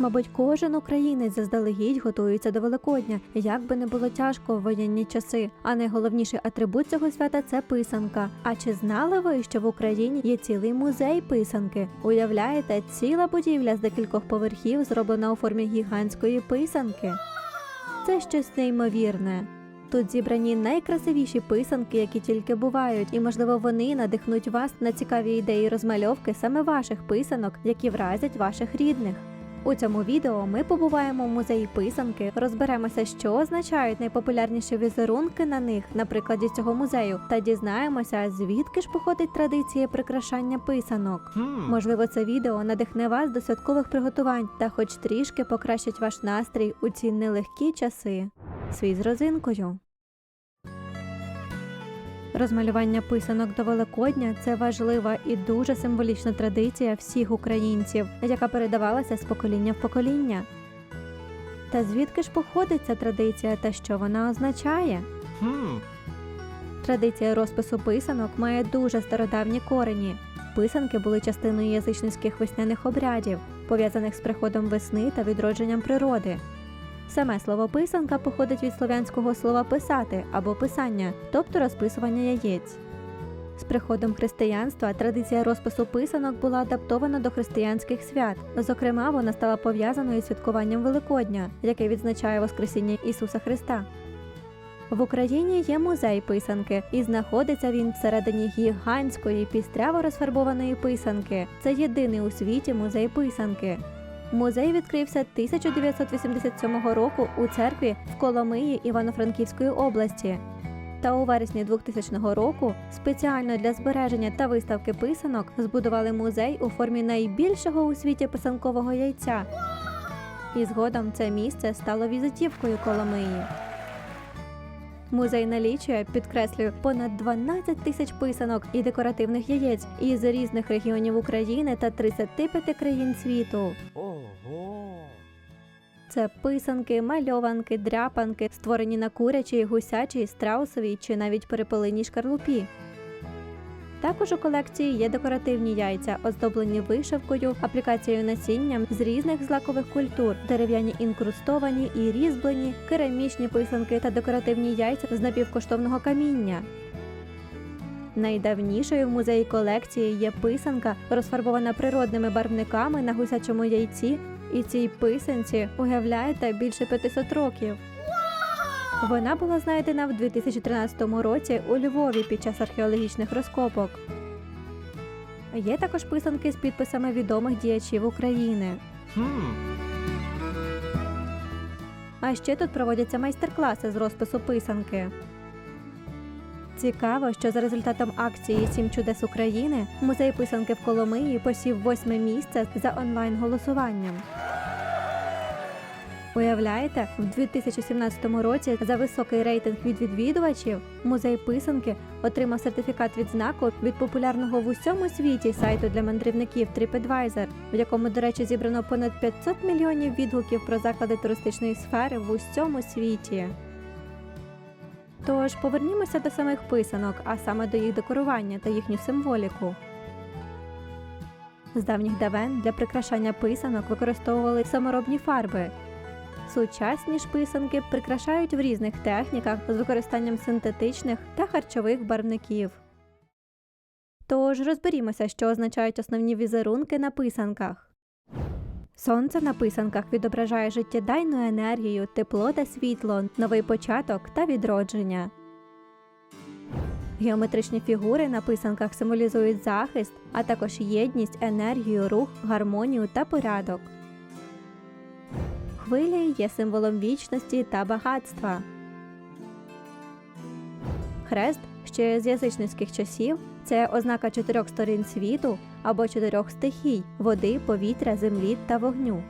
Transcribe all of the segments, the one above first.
Мабуть, кожен українець заздалегідь готується до Великодня, як би не було тяжко в воєнні часи. А найголовніший атрибут цього свята це писанка. А чи знали ви, що в Україні є цілий музей писанки? Уявляєте, ціла будівля з декількох поверхів зроблена у формі гігантської писанки. Це щось неймовірне. Тут зібрані найкрасивіші писанки, які тільки бувають, і можливо вони надихнуть вас на цікаві ідеї розмальовки саме ваших писанок, які вразять ваших рідних. У цьому відео ми побуваємо в музеї писанки, розберемося, що означають найпопулярніші візерунки на них на прикладі цього музею, та дізнаємося, звідки ж походить традиція прикрашання писанок. Hmm. Можливо, це відео надихне вас до святкових приготувань та хоч трішки покращить ваш настрій у ці нелегкі часи. Свій з розинкою. Розмалювання писанок до Великодня це важлива і дуже символічна традиція всіх українців, яка передавалася з покоління в покоління. Та звідки ж походить ця традиція та що вона означає? Hmm. Традиція розпису писанок має дуже стародавні корені. Писанки були частиною язичницьких весняних обрядів, пов'язаних з приходом весни та відродженням природи. Саме слово писанка походить від слов'янського слова писати або писання, тобто розписування яєць. З приходом християнства традиція розпису писанок була адаптована до християнських свят. Зокрема, вона стала пов'язаною з святкуванням Великодня, яке відзначає Воскресіння Ісуса Христа. В Україні є музей писанки, і знаходиться він всередині гігантської пістряво розфарбованої писанки. Це єдиний у світі музей писанки. Музей відкрився 1987 року у церкві в Коломиї Івано-Франківської області. Та у вересні 2000 року спеціально для збереження та виставки писанок збудували музей у формі найбільшого у світі писанкового яйця. І згодом це місце стало візитівкою Коломиї. Музей налічує, підкреслюю, понад 12 тисяч писанок і декоративних яєць із різних регіонів України та 35 країн світу. Це писанки, мальованки, дряпанки, створені на курячій, гусячій, страусовій чи навіть перепелиній шкарлупі. Також у колекції є декоративні яйця, оздоблені вишивкою, аплікацією насінням з різних злакових культур, дерев'яні інкрустовані і різьблені, керамічні писанки та декоративні яйця з напівкоштовного каміння. Найдавнішою в музеї колекції є писанка, розфарбована природними барвниками на гусячому яйці, і цій писанці, уявляєте, більше 500 років. Вона була знайдена в 2013 році у Львові під час археологічних розкопок. Є також писанки з підписами відомих діячів України. А ще тут проводяться майстер-класи з розпису писанки. Цікаво, що за результатом акції Сім чудес України музей писанки в Коломиї посів восьме місце за онлайн-голосуванням. Уявляєте, в 2017 році за високий рейтинг від відвідувачів музей писанки отримав сертифікат відзнаку від популярного в усьому світі сайту для мандрівників TripAdvisor, в якому, до речі, зібрано понад 500 мільйонів відгуків про заклади туристичної сфери в усьому світі. Тож повернімося до самих писанок, а саме до їх декорування та їхню символіку. З давніх давен для прикрашання писанок використовували саморобні фарби. Сучасні ж писанки прикрашають в різних техніках з використанням синтетичних та харчових барвників. Тож розберімося, що означають основні візерунки на писанках. Сонце на писанках відображає життєдайну енергію, тепло та світло, новий початок та відродження. Геометричні фігури на писанках символізують захист, а також єдність, енергію, рух, гармонію та порядок. Хвилі є символом вічності та багатства. Хрест ще з язичницьких часів це ознака чотирьох сторін світу або чотирьох стихій води, повітря, землі та вогню.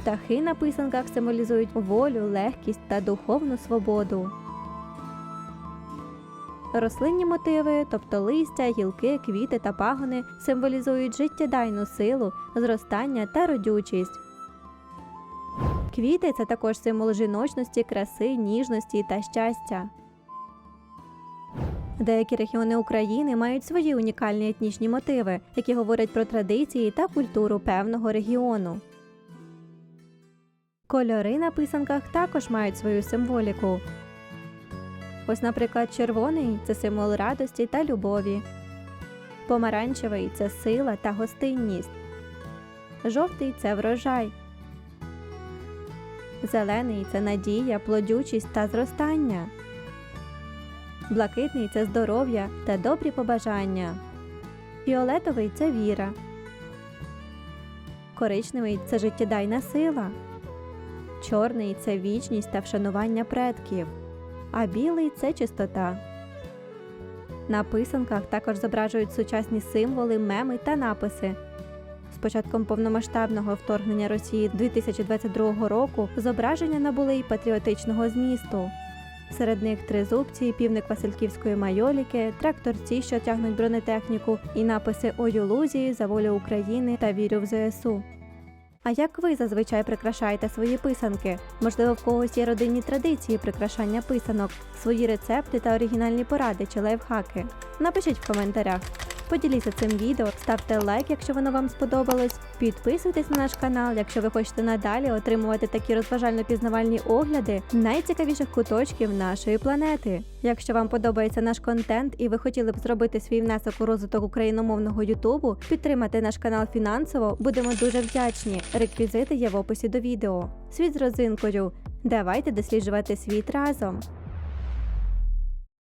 Птахи на писанках символізують волю, легкість та духовну свободу. Рослинні мотиви, тобто листя, гілки, квіти та пагони, символізують життєдайну силу, зростання та родючість. Квіти це також символ жіночності, краси, ніжності та щастя. Деякі регіони України мають свої унікальні етнічні мотиви, які говорять про традиції та культуру певного регіону. Кольори на писанках також мають свою символіку. Ось, наприклад, червоний це символ радості та любові. Помаранчевий це сила та гостинність. Жовтий це врожай. Зелений це надія, плодючість та зростання. Блакитний це здоров'я та добрі побажання. Фіолетовий це віра. Коричневий це життєдайна сила. Чорний це вічність та вшанування предків. А білий це чистота. На писанках також зображують сучасні символи, меми та написи. З початком повномасштабного вторгнення Росії 2022 року зображення набули й патріотичного змісту. Серед них три зубці, півник Васильківської майоліки, тракторці, що тягнуть бронетехніку, і написи «Ой у лузі», за волю України та вірю в ЗСУ. А як ви зазвичай прикрашаєте свої писанки? Можливо, в когось є родинні традиції прикрашання писанок, свої рецепти та оригінальні поради чи лайфхаки? Напишіть в коментарях. Поділіться цим відео, ставте лайк, якщо воно вам сподобалось. Підписуйтесь на наш канал, якщо ви хочете надалі отримувати такі розважально-пізнавальні огляди найцікавіших куточків нашої планети. Якщо вам подобається наш контент і ви хотіли б зробити свій внесок у розвиток україномовного Ютубу, підтримати наш канал фінансово, будемо дуже вдячні. Реквізити є в описі до відео. Світ з розинкою. Давайте досліджувати світ разом.